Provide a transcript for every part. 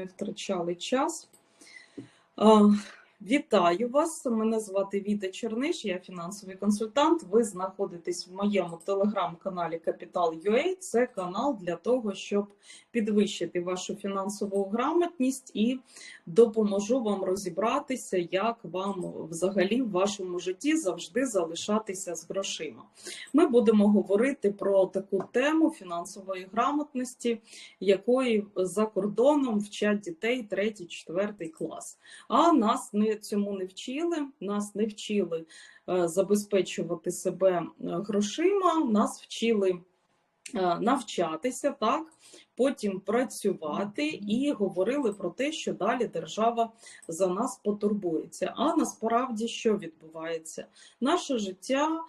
не втрачали час. Вітаю вас! Мене звати Віта Черниш, я фінансовий консультант. Ви знаходитесь в моєму телеграм-каналі Капітал.ua. Це канал для того, щоб підвищити вашу фінансову грамотність і допоможу вам розібратися, як вам взагалі в вашому житті завжди залишатися з грошима. Ми будемо говорити про таку тему фінансової грамотності, якої за кордоном вчать дітей 3-4 клас. А нас не цьому не вчили, нас не вчили е, забезпечувати себе е, грошима, нас вчили е, навчатися, так, потім працювати і говорили про те, що далі держава за нас потурбується. А насправді що відбувається? Наше життя.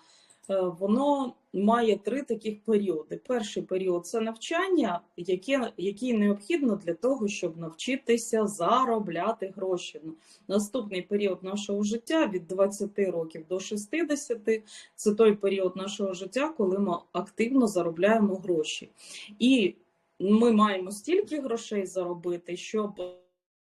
Е, воно має три таких періоди. Перший період це навчання, яке, який необхідно для того, щоб навчитися заробляти гроші. Наступний період нашого життя від 20 років до 60 – це той період нашого життя, коли ми активно заробляємо гроші. І ми маємо стільки грошей заробити, щоб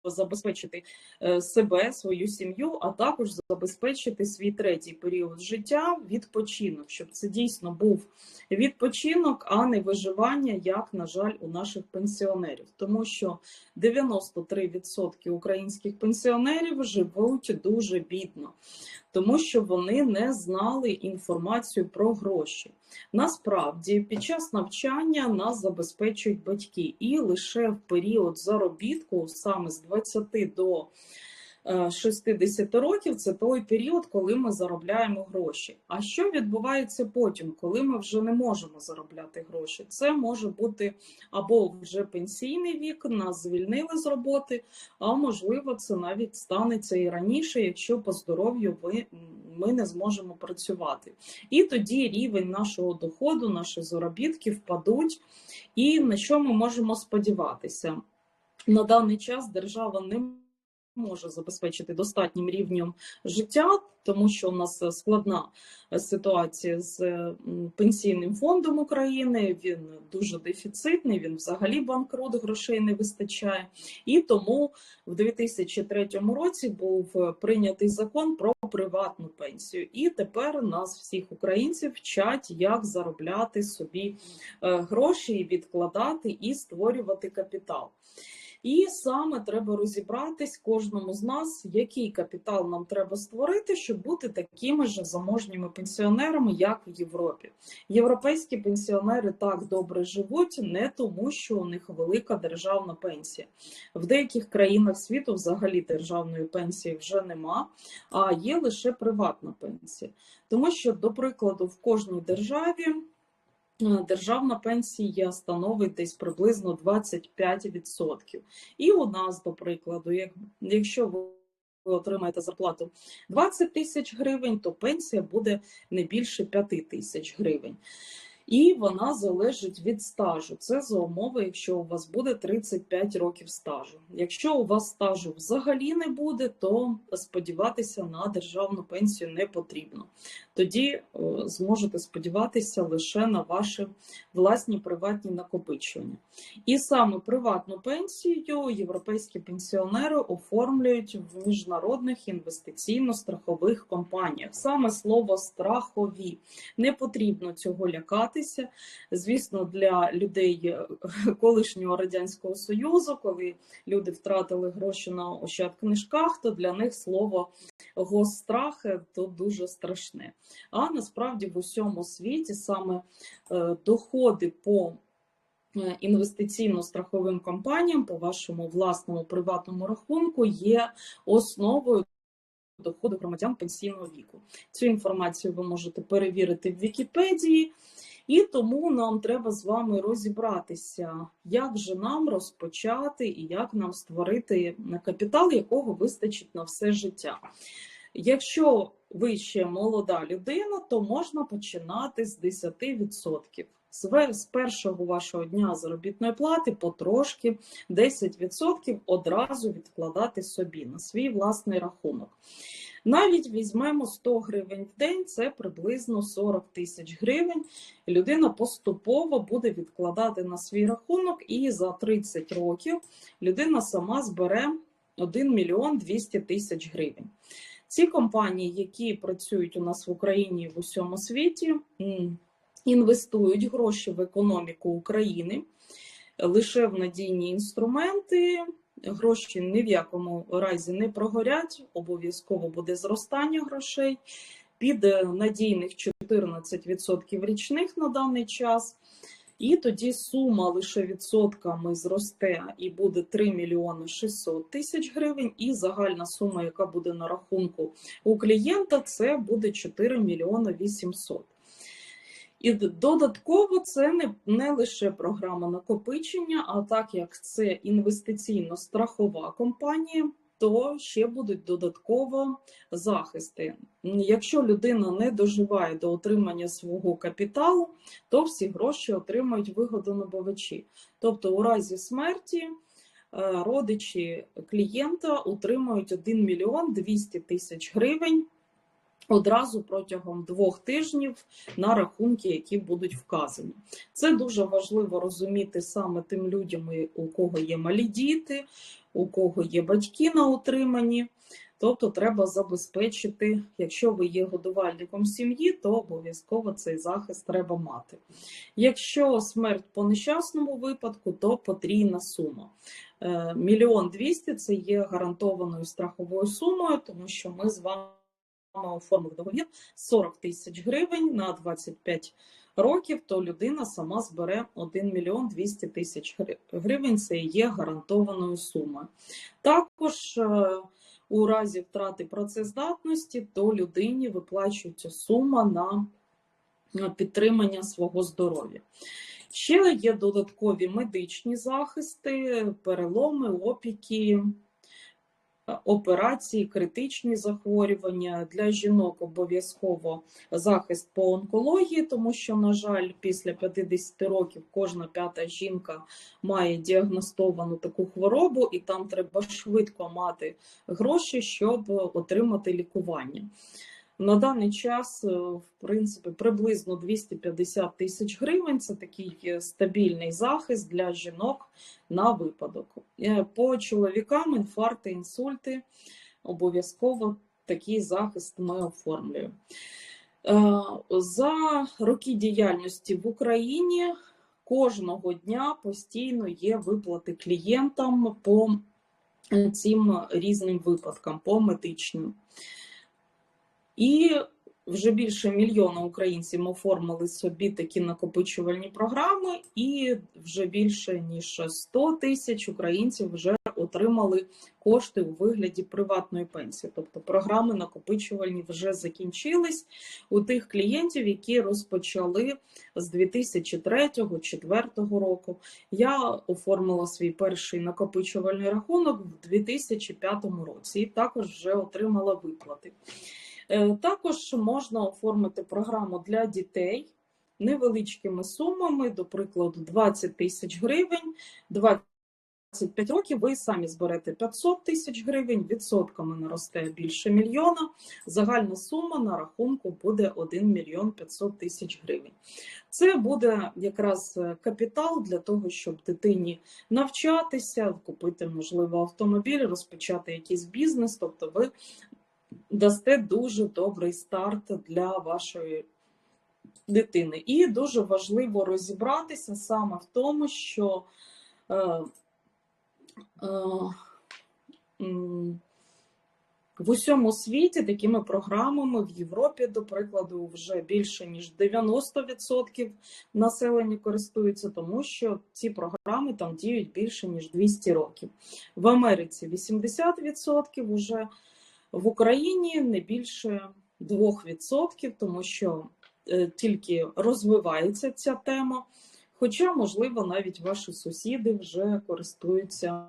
забезпечити е, себе, свою сім'ю, а також забезпечити свій третій період життя відпочинок, щоб це дійсно був відпочинок, а не виживання, як, на жаль, у наших пенсіонерів. Тому що 93% українських пенсіонерів живуть дуже бідно, тому що вони не знали інформацію про гроші. Насправді, під час навчання нас забезпечують батьки, і лише в період заробітку, саме з 20 до 60 е, років, це той період, коли ми заробляємо гроші. А що відбувається потім, коли ми вже не можемо заробляти гроші? Це може бути або вже пенсійний вік, нас звільнили з роботи, а можливо, це навіть станеться і раніше, якщо по здоров'ю ви ми не зможемо працювати. І тоді рівень нашого доходу, наші заробітки впадуть. І на що ми можемо сподіватися? На даний час держава не може забезпечити достатнім рівнем життя, тому що у нас складна ситуація з пенсійним фондом України. Він дуже дефіцитний. Він взагалі банкрот, грошей не вистачає. І тому в 2003 році був прийнятий закон про приватну пенсію. І тепер нас, всіх українців, вчать, як заробляти собі е, гроші, відкладати і створювати капітал. І саме треба розібратись кожному з нас, який капітал нам треба створити, щоб бути такими ж заможніми пенсіонерами, як в Європі. Європейські пенсіонери так добре живуть, не тому, що у них велика державна пенсія. В деяких країнах світу взагалі державної пенсії вже нема, а є лише приватна пенсія. Тому що, до прикладу, в кожній державі. Е, державна пенсія становить десь приблизно 25%. І у нас, до прикладу, як, якщо ви отримаєте зарплату 20 тисяч гривень, то пенсія буде не більше 5 тисяч гривень і вона залежить від стажу. Це за умови, якщо у вас буде 35 років стажу. Якщо у вас стажу взагалі не буде, то сподіватися на державну пенсію не потрібно. Тоді е, зможете сподіватися лише на ваші власні приватні накопичення. І саме приватну пенсію європейські пенсіонери оформлюють в міжнародних інвестиційно-страхових компаніях. Саме слово страхові не потрібно цього лякати розвиватися. Звісно, для людей е, колишнього радянського союзу, коли люди втратили гроші на ощадкнижках, то для них слово гострах то дуже страшне. А насправді в усьому світі саме е, доходи по е, Інвестиційно-страховим компаніям по вашому власному приватному рахунку є основою доходу громадян пенсійного віку. Цю інформацію ви можете перевірити в Вікіпедії. І тому нам треба з вами розібратися, як же нам розпочати і як нам створити капітал, якого вистачить на все життя. Якщо ви ще молода людина, то можна починати з 10%. З першого вашого дня заробітної плати потрошки 10% одразу відкладати собі на свій власний рахунок. Навіть візьмемо 100 гривень в день, це приблизно 40 тисяч гривень. Людина поступово буде відкладати на свій рахунок, і за 30 років людина сама збере 1 мільйон 200 тисяч гривень. Ці компанії, які працюють у нас в Україні і в усьому світі, інвестують гроші в економіку України лише в надійні інструменти. Гроші ні в якому разі не прогорять, обов'язково буде зростання грошей під надійних 14% річних на даний час. І тоді сума лише відсотками зросте і буде 3 мільйони 600 тисяч гривень, і загальна сума, яка буде на рахунку у клієнта, це буде 4 мільйони 800. І додатково це не, не лише програма накопичення, а так як це інвестиційно-страхова компанія, то ще будуть додатково захисти. Якщо людина не доживає до отримання свого капіталу, то всі гроші отримають вигодонабувачі. Тобто, у разі смерті е, родичі клієнта отримають 1 мільйон 200 тисяч гривень одразу протягом двох тижнів на рахунки, які будуть вказані. Це дуже важливо розуміти саме тим людям, у кого є малі діти, у кого є батьки на утриманні. Тобто треба забезпечити, якщо ви є годувальником сім'ї, то обов'язково цей захист треба мати. Якщо смерть по нещасному випадку, то потрійна сума. Е, Мільйон двісті це є гарантованою страховою сумою, тому що ми з вами оформив договір 40 тисяч гривень на 25 років, то людина сама збере 1 мільйон 200 тисяч гривень. Це є гарантованою сумою. Також е, у разі втрати працездатності, то людині виплачується сума на підтримання свого здоров'я. Ще є додаткові медичні захисти, переломи, опіки, операції, критичні захворювання. Для жінок обов'язково захист по онкології, тому що, на жаль, після 50 років кожна п'ята жінка має діагностовану таку хворобу, і там треба швидко мати гроші, щоб отримати лікування. На даний час, е, в принципі, приблизно 250 тисяч гривень. Це такий е, стабільний захист для жінок на випадок. Е, По чоловікам інфаркти, інсульти обов'язково такий захист ми оформлюємо. За роки діяльності в Україні кожного дня постійно є виплати клієнтам по цим різним випадкам, по медичним. І вже більше мільйона українців оформили собі такі накопичувальні програми, і вже більше ніж 100 тисяч українців вже отримали кошти у вигляді приватної пенсії. Тобто програми накопичувальні вже закінчились у тих клієнтів, які розпочали з 2003-2004 року. Я оформила свій перший накопичувальний рахунок в 2005 році і також вже отримала виплати. Е, Також можна оформити програму для дітей невеличкими сумами, до прикладу, 20 тисяч гривень, 25 років ви самі зберете 500 тисяч гривень, відсотками наросте більше мільйона. Загальна сума на рахунку буде 1 мільйон 500 тисяч гривень. Це буде якраз е, капітал для того, щоб дитині навчатися, купити, можливо, автомобіль, розпочати якийсь бізнес. Тобто, ви дасте дуже добрий старт для вашої дитини. І дуже важливо розібратися саме в тому, що е, е, в усьому світі такими програмами в Європі, до прикладу, вже більше ніж 90% населення користуються, тому що ці програми там діють більше ніж 200 років. В Америці 80% вже в Україні не більше 2%, тому що е, тільки розвивається ця тема. Хоча, можливо, навіть ваші сусіди вже користуються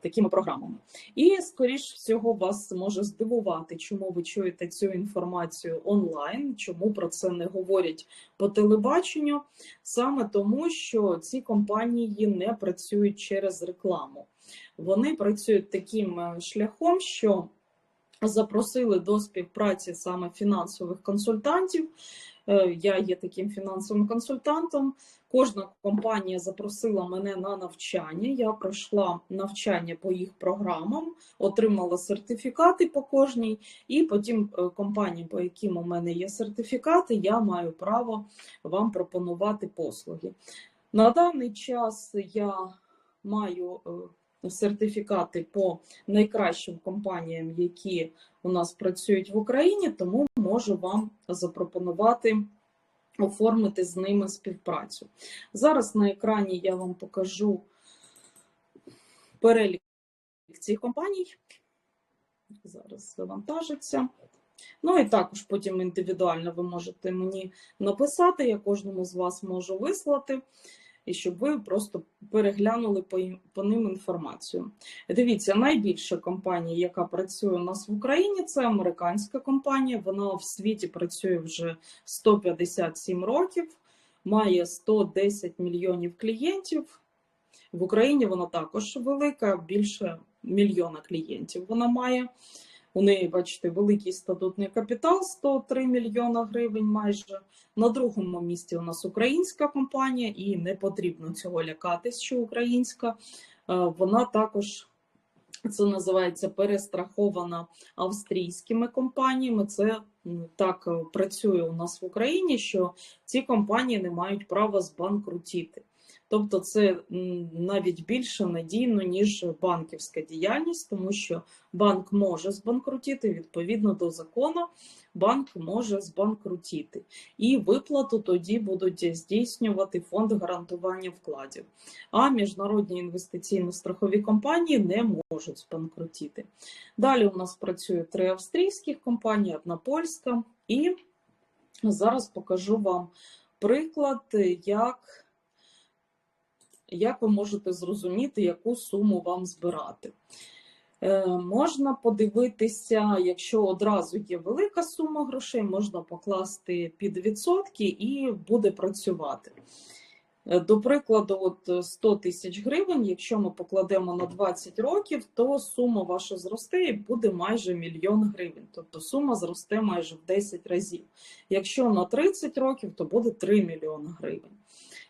такими програмами. І, скоріш всього, вас може здивувати, чому ви чуєте цю інформацію онлайн, чому про це не говорять по телебаченню, саме тому, що ці компанії не працюють через рекламу. Вони працюють таким е, шляхом, що запросили до співпраці саме фінансових консультантів. Е, Я є таким фінансовим консультантом. Кожна компанія запросила мене на навчання. Я пройшла навчання по їх програмам, отримала сертифікати по кожній, і потім е, компанії, по яким у мене є сертифікати, я маю право вам пропонувати послуги. На даний час я маю е, сертифікати по найкращим компаніям, які у нас працюють в Україні, тому можу вам запропонувати оформити з ними співпрацю. Зараз на екрані я вам покажу перелік цих компаній. Зараз завантажиться. Ну і також потім індивідуально ви можете мені написати, я кожному з вас можу вислати, і щоб ви просто переглянули по, по ним інформацію. Дивіться, найбільша компанія, яка працює у нас в Україні, це американська компанія. Вона в світі працює вже 157 років, має 110 мільйонів клієнтів. В Україні вона також велика, більше мільйона клієнтів вона має. У неї, бачите, великий статутний капітал 103 мільйона гривень майже. На другому місці у нас українська компанія, і не потрібно цього лякатись, що українська. Е, Вона також це називається перестрахована австрійськими компаніями. Це так е, працює у нас в Україні, що ці компанії не мають права збанкрутіти. Тобто це навіть більше надійно, ніж банківська діяльність, тому що банк може збанкрутіти відповідно до закону, банк може збанкрутіти. І виплату тоді будуть здійснювати фонд гарантування вкладів. А міжнародні інвестиційно-страхові компанії не можуть збанкрутіти. Далі у нас працює три австрійських компанії, одна польська. І зараз покажу вам приклад, як як ви можете зрозуміти, яку суму вам збирати. Е, можна подивитися, якщо одразу є велика сума грошей, можна покласти під відсотки і буде працювати. Е, До прикладу, от 100 тисяч гривень, якщо ми покладемо на 20 років, то сума ваша зросте і буде майже мільйон гривень. Тобто сума зросте майже в 10 разів. Якщо на 30 років, то буде 3 мільйони гривень.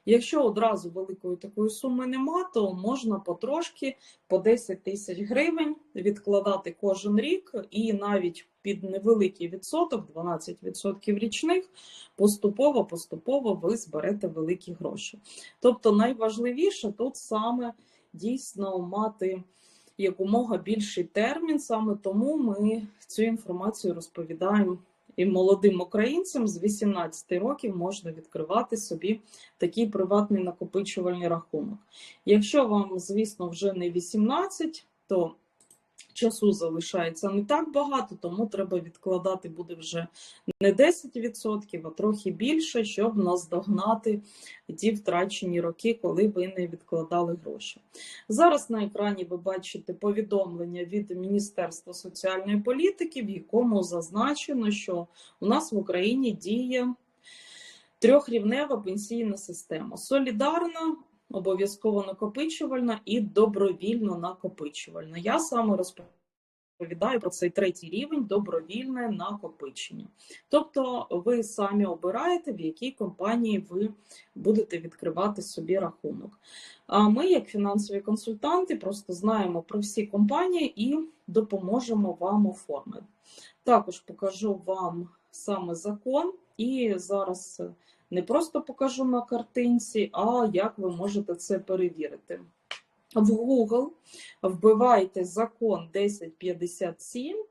Якщо одразу великої такої суми нема, то можна потрошки по 10 тисяч гривень відкладати кожен рік, і навіть під невеликий відсоток, 12% річних, поступово поступово ви зберете великі гроші. Тобто найважливіше тут саме дійсно мати якомога більший термін, саме тому ми цю інформацію розповідаємо. І молодим українцям з 18 років можна відкривати собі такий приватний накопичувальний рахунок. Якщо вам, звісно, вже не 18, то часу залишається не так багато, тому треба відкладати буде вже не 10%, а трохи більше, щоб наздогнати ті втрачені роки, коли ви не відкладали гроші. Зараз на екрані ви бачите повідомлення від Міністерства соціальної політики, в якому зазначено, що у нас в Україні діє трьохрівнева пенсійна система: солідарна, обов'язково накопичувальна і добровільно накопичувальна. Я саме розповідаю про цей третій рівень добровільне накопичення. Тобто ви самі обираєте, в якій компанії ви будете відкривати собі рахунок. А ми, як фінансові консультанти, просто знаємо про всі компанії і допоможемо вам оформити. Також покажу вам саме закон, і зараз не просто покажу на картинці, а як ви можете це перевірити. В Google вбивайте закон 1057,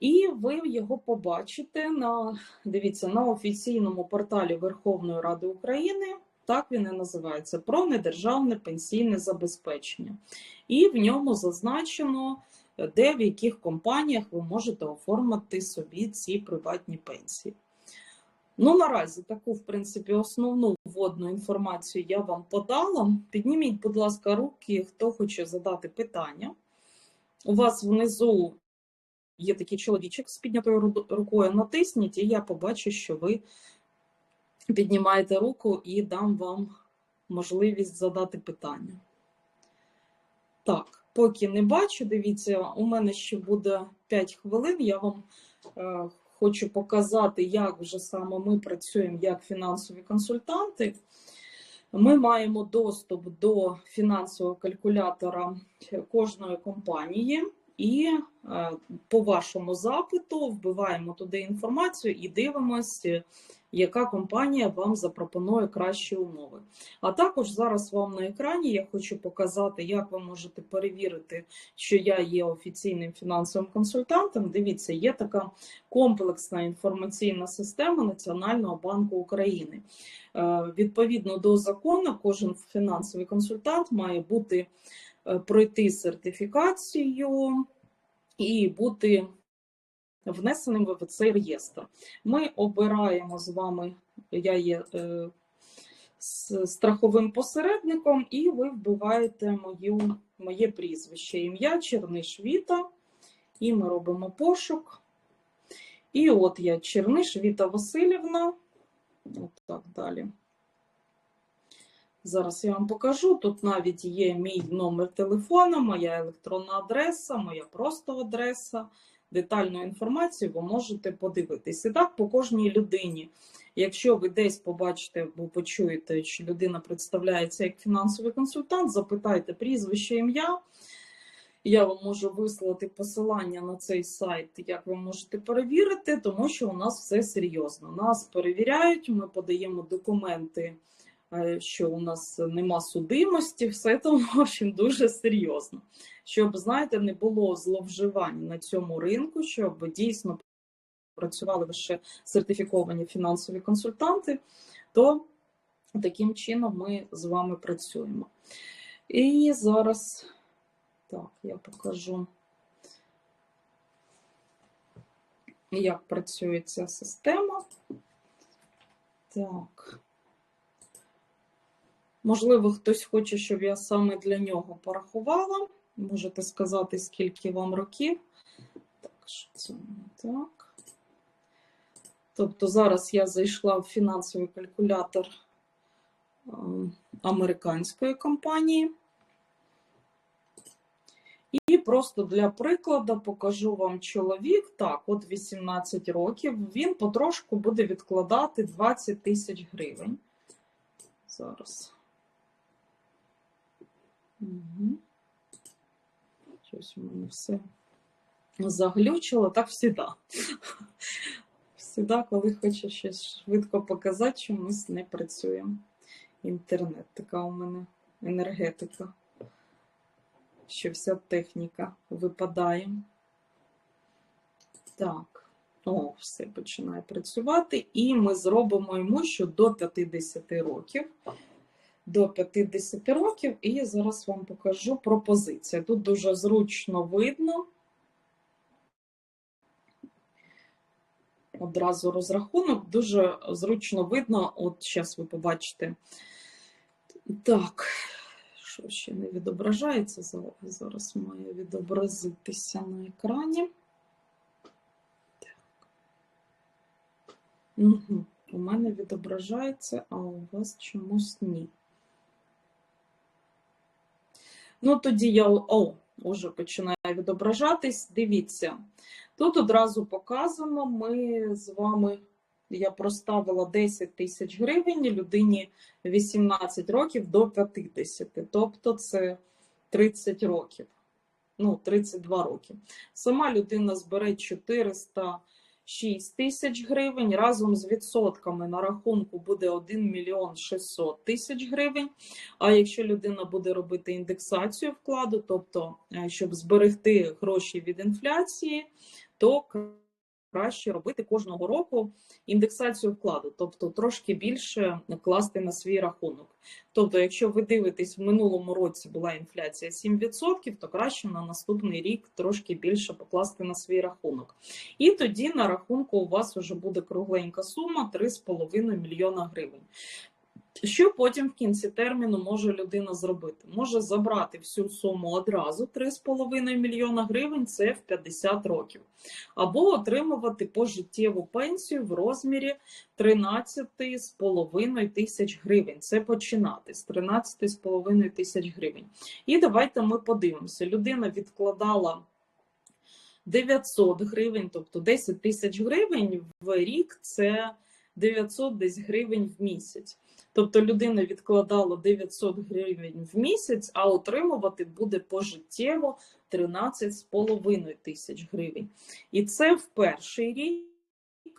і ви його побачите на дивіться на офіційному порталі Верховної Ради України. Так він і називається про недержавне пенсійне забезпечення. І в ньому зазначено, де в яких компаніях ви можете оформити собі ці приватні пенсії. Ну, наразі таку, в принципі, основну вводну інформацію я вам подала. Підніміть, будь ласка, руки, хто хоче задати питання. У вас внизу є такий чоловічок з піднятою рукою. Натисніть, і я побачу, що ви піднімаєте руку і дам вам можливість задати питання. Так, поки не бачу, дивіться, у мене ще буде 5 хвилин. Я вам е, хочу показати, як вже саме ми працюємо як фінансові консультанти. Ми маємо доступ до фінансового калькулятора кожної компанії, і е, по вашому запиту вбиваємо туди інформацію і дивимося, яка компанія вам запропонує кращі умови. А також зараз вам на екрані я хочу показати, як ви можете перевірити, що я є офіційним фінансовим консультантом. Дивіться, є така комплексна інформаційна система Національного банку України. Е, Відповідно до закону, кожен фінансовий консультант має бути е, пройти сертифікацію і бути внесеним в цей реєстр. Ми обираємо з вами, я є е, страховим посередником, і ви вбиваєте мою, моє прізвище, ім'я Черниш Віта, і ми робимо пошук. І от я Черниш Віта Васильівна. От так далі. Зараз я вам покажу. Тут навіть є мій номер телефону, моя електронна адреса, моя просто адреса. Детальну інформацію ви можете подивитись. І так по кожній людині. Якщо ви десь побачите або почуєте, що людина представляється як фінансовий консультант, запитайте прізвище, ім'я. Я вам можу вислати посилання на цей сайт, як ви можете перевірити, тому що у нас все серйозно. Нас перевіряють, ми подаємо документи, що у нас нема судимості, все там в общем, дуже серйозно. Щоб, знаєте, не було зловживань на цьому ринку, щоб дійсно працювали лише сертифіковані фінансові консультанти, то таким чином ми з вами працюємо. І зараз. Так, я покажу, як працює ця система. Так. Можливо, хтось хоче, щоб я саме для нього порахувала. Можете сказати, скільки вам років. Так, що це не так. Тобто зараз я зайшла в фінансовий калькулятор ем, американської компанії. І просто для прикладу покажу вам чоловік. Так, от 18 років. Він потрошку буде відкладати 20 тисяч гривень. Зараз. Угу. Щось у мене все заглючило, так завжди. Всіда, коли хочу щось швидко показати, чомусь не працює. Інтернет така у мене енергетика що вся техніка випадає. Так, о, все починає працювати. І ми зробимо йому, що до 50 років. До 50 років, і я зараз вам покажу пропозицію. Тут дуже зручно видно. Одразу розрахунок, дуже зручно видно. От зараз ви побачите. Так, що ще не відображається, зараз має відобразитися на екрані. Так. Угу. У мене відображається, а у вас чомусь ні. Ну, тоді я о, вже починає відображатись. Дивіться, тут одразу показано, ми з вами. Я проставила 10 тисяч гривень людині 18 років до 50, тобто це 30 років, ну 32 роки. Сама людина збере 406 тисяч гривень. Разом з відсотками на рахунку буде 1 мільйон 600 тисяч гривень. А якщо людина буде робити індексацію вкладу, тобто е, щоб зберегти гроші від інфляції, то краще робити кожного року індексацію вкладу, тобто трошки більше класти на свій рахунок. Тобто, якщо ви дивитесь, в минулому році була інфляція 7%, то краще на наступний рік трошки більше покласти на свій рахунок. І тоді на рахунку у вас вже буде кругленька сума 3,5 мільйона гривень. Що потім в кінці терміну може людина зробити? Може забрати всю суму одразу 3,5 мільйона гривень, це в 50 років, або отримувати пожиттєву пенсію в розмірі 13,5 тисяч гривень. Це починати з 13,5 тисяч гривень. І давайте ми подивимося: людина відкладала. 900 гривень, тобто 10 тисяч гривень в рік це 900 десь гривень в місяць. Тобто людина відкладала 900 гривень в місяць, а отримувати буде пожиттєво 13,5 тисяч гривень. І це в перший рік,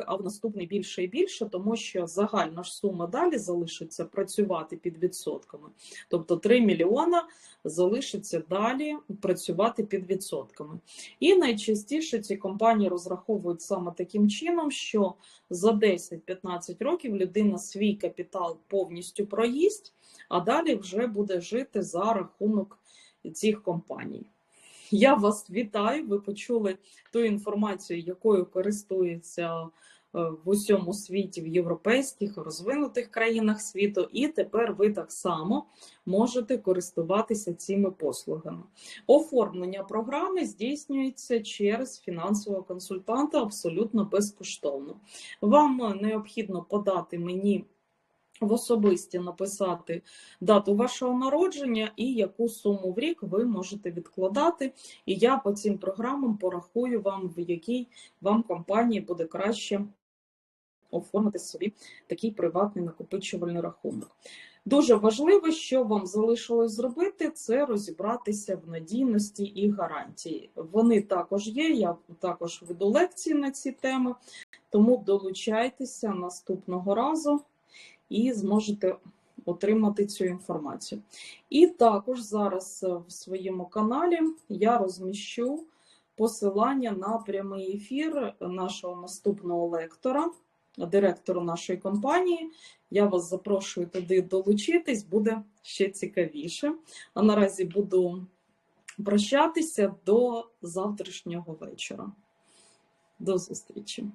а в наступний більше і більше, тому що загальна ж сума далі залишиться працювати під відсотками. Тобто 3 мільйона залишиться далі працювати під відсотками. І найчастіше ці компанії розраховують саме таким чином, що за 10-15 років людина свій капітал повністю проїсть, а далі вже буде жити за рахунок цих компаній. Я вас вітаю. Ви почули ту інформацію, якою користуються е, в усьому світі, в європейських розвинутих країнах світу, і тепер ви так само можете користуватися цими послугами. Оформлення програми здійснюється через фінансового консультанта абсолютно безкоштовно. Вам необхідно подати мені. В особисті написати дату вашого народження і яку суму в рік ви можете відкладати. І я по цим програмам порахую вам, в якій вам компанії буде краще оформити собі такий приватний накопичувальний рахунок. Дуже важливо, що вам залишилось зробити, це розібратися в надійності і гарантії. Вони також є. Я також веду лекції на ці теми, тому долучайтеся наступного разу і зможете отримати цю інформацію. І також зараз в своєму каналі я розміщу посилання на прямий ефір нашого наступного лектора, директора нашої компанії. Я вас запрошую туди долучитись, буде ще цікавіше. А наразі буду прощатися до завтрашнього вечора. До зустрічі!